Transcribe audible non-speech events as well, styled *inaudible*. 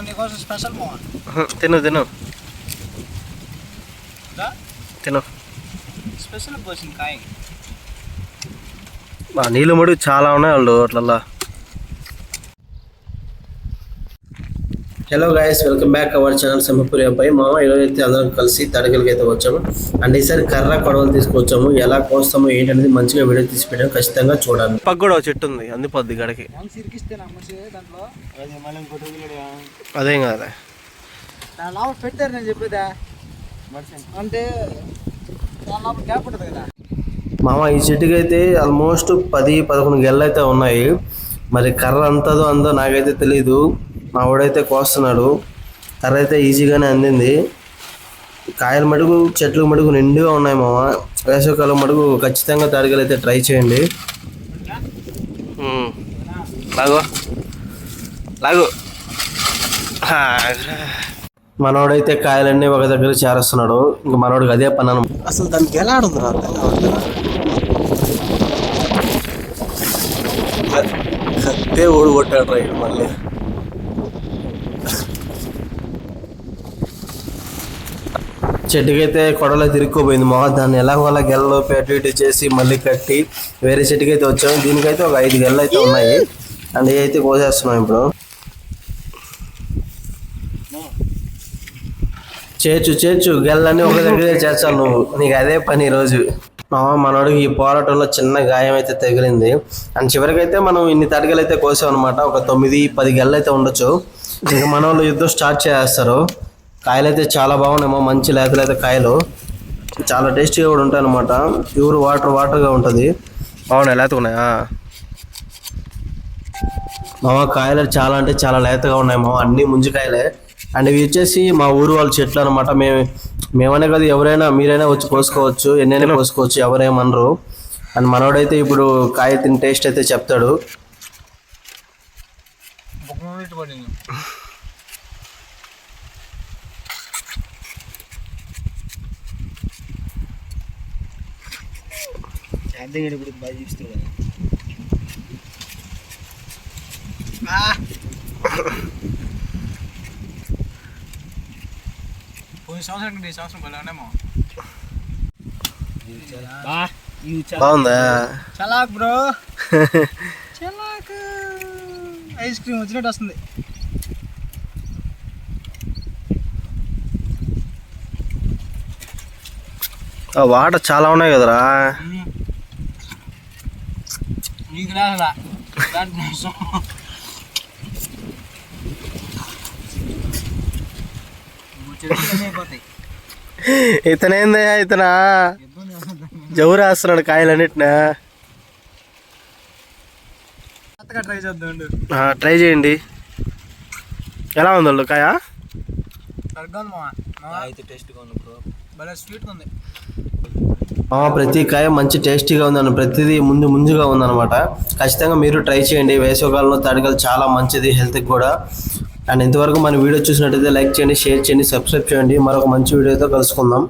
నీకోసం స్పెషల్ మా తిను తిను తిను స్పెషల్ పోసింది కాయ నీళ్ళు మడుగు చాలా ఉన్నాయి వాళ్ళు అట్లల్లా. Hello guys welcome back our channel Simhapuri Abbayi మామ ఈరోజు అయితే అందరం కలిసి తడకలకి అయితే వచ్చాము. అండ్ ఈసారి కర్ర కొడవలు తీసుకొచ్చాము. ఎలా కోస్తామో ఏంటనేది మంచిగా వీడియో తీసి పెట్టాము ఖచ్చితంగా చూడాలి. పక్క కూడా ఒక చెట్టు ఉంది గడకి అది మళ్ళీ ఇంకోటి అదేం కాదా పెట్టారు నేను చెప్పేదా అంటే దాని లోపల గ్యాప్ ఉంటుంది కదా మామ ఈ చెట్టుకి అయితే ఆల్మోస్ట్ పది పదకొండు గెళ్ళు అయితే ఉన్నాయి. మరి కర్ర అంతదో అందో నాకైతే తెలీదు. మా వాడైతే కోస్తున్నాడు. కర్ర అయితే ఈజీగానే అందింది. కాయల మటుకు చెట్లు మటుకు నిండుగా ఉన్నాయి మామ. వేసవికాలం మటుకు ఖచ్చితంగా తాడికలు అయితే ట్రై చేయండి. లాగో. లాగు. మనోడైతే కాయలన్నీ ఒక దగ్గర చేరుస్తున్నాడు. ఇంక మనోడికి అదే పని. అసలు దానికి ఎలా ఆడుంది రా? కత్తే ఓడి కొట్టాడు రా ఈడు మళ్ళీ. చెట్టుకైతే కొడలో తిరుక్కుపోయింది మొహం దాన్ని ఎలాగోలా వల్ల గెలలోపి అటు ఇటు చేసి మళ్ళీ కట్టి వేరే చెట్టుకైతే వచ్చాము దీనికైతే ఒక ఐదు గెలలు అయితే ఉన్నాయి. అండ్ ఇవి అయితే కోసేస్తున్నాం ఇప్పుడు. చేర్చు చేర్చు. గెల్లన్నీ ఒక దగ్గరే చేర్చాలి నువ్వు. నీకు అదే పని ఈరోజు. మామ మనోడికి ఈ పోరాటంలో చిన్న గాయం అయితే తగిలింది. అండ్ చివరికైతే మనం ఇన్ని తడగలు అయితే కోసాం అనమాట ఒక తొమ్మిది పది గెలలు అయితే ఉండొచ్చు. ఇంకా మన వాళ్ళు యుద్ధం స్టార్ట్ చేస్తారు కాయలు అయితే చాలా బాగున్నాయి మంచి లేతలైతే కాయలు. చాలా టేస్టీగా కూడా ఉంటాయి అనమాట ప్యూర్ వాటర్ వాటర్గా ఉంటుంది. బాగున్నాయి లేతకున్నాయా మామ కాయలు చాలా అంటే చాలా లేతగా ఉన్నాయి మామ. అన్ని ముంజికాయలే. అండ్ ఇవి వచ్చేసి మా ఊరు వాళ్ళ చెట్లు అనమాట మేము మేమనే కాదు ఎవరైనా మీరైనా వచ్చి కోసుకోవచ్చు. ఎన్నైనా కోసుకోవచ్చు ఎవరేమనరు. అండ్ మనోడైతే ఇప్పుడు కాయ తిని టేస్ట్ అయితే చెప్తాడు. చేద్దాం ఇప్పుడు బాగా కదా. పోయిన సంవత్సరం కంటే ఈ సంవత్సరం బాగానేమో బాగుందా? చలాక్ బ్రో. *laughs* చలాక్. ఐస్ క్రీమ్ వచ్చినట్టు వస్తుంది. ఆ వాటర్ చాలా ఉన్నాయి కదరా. నీకు రాదా ఇతనేందా ఇతనా జవురు వేస్తున్నాడు కాయలన్నిటినా. కొత్తగా ట్రై చేద్దాం ట్రై చేయండి. ఎలా ఉంది వాళ్ళు కాయ? టేస్ట్గా ఉంది బ్రో భలే స్వీట్గా ఉంది. ప్రతి కాయ మంచి టేస్టీగా ఉందన్న ప్రతిదీ ముందు ముందుగా ఉందన్నమాట. ఖచ్చితంగా మీరు ట్రై చేయండి. వేసవకాలంలో తడకలు చాలా మంచిది హెల్త్కి కూడా. అండ్ ఇంతవరకు మన వీడియో చూసినట్టయితే లైక్ చేయండి షేర్ చేయండి సబ్స్క్రైబ్ చేయండి. మరొక మంచి వీడియోతో కలుసుకుందాం.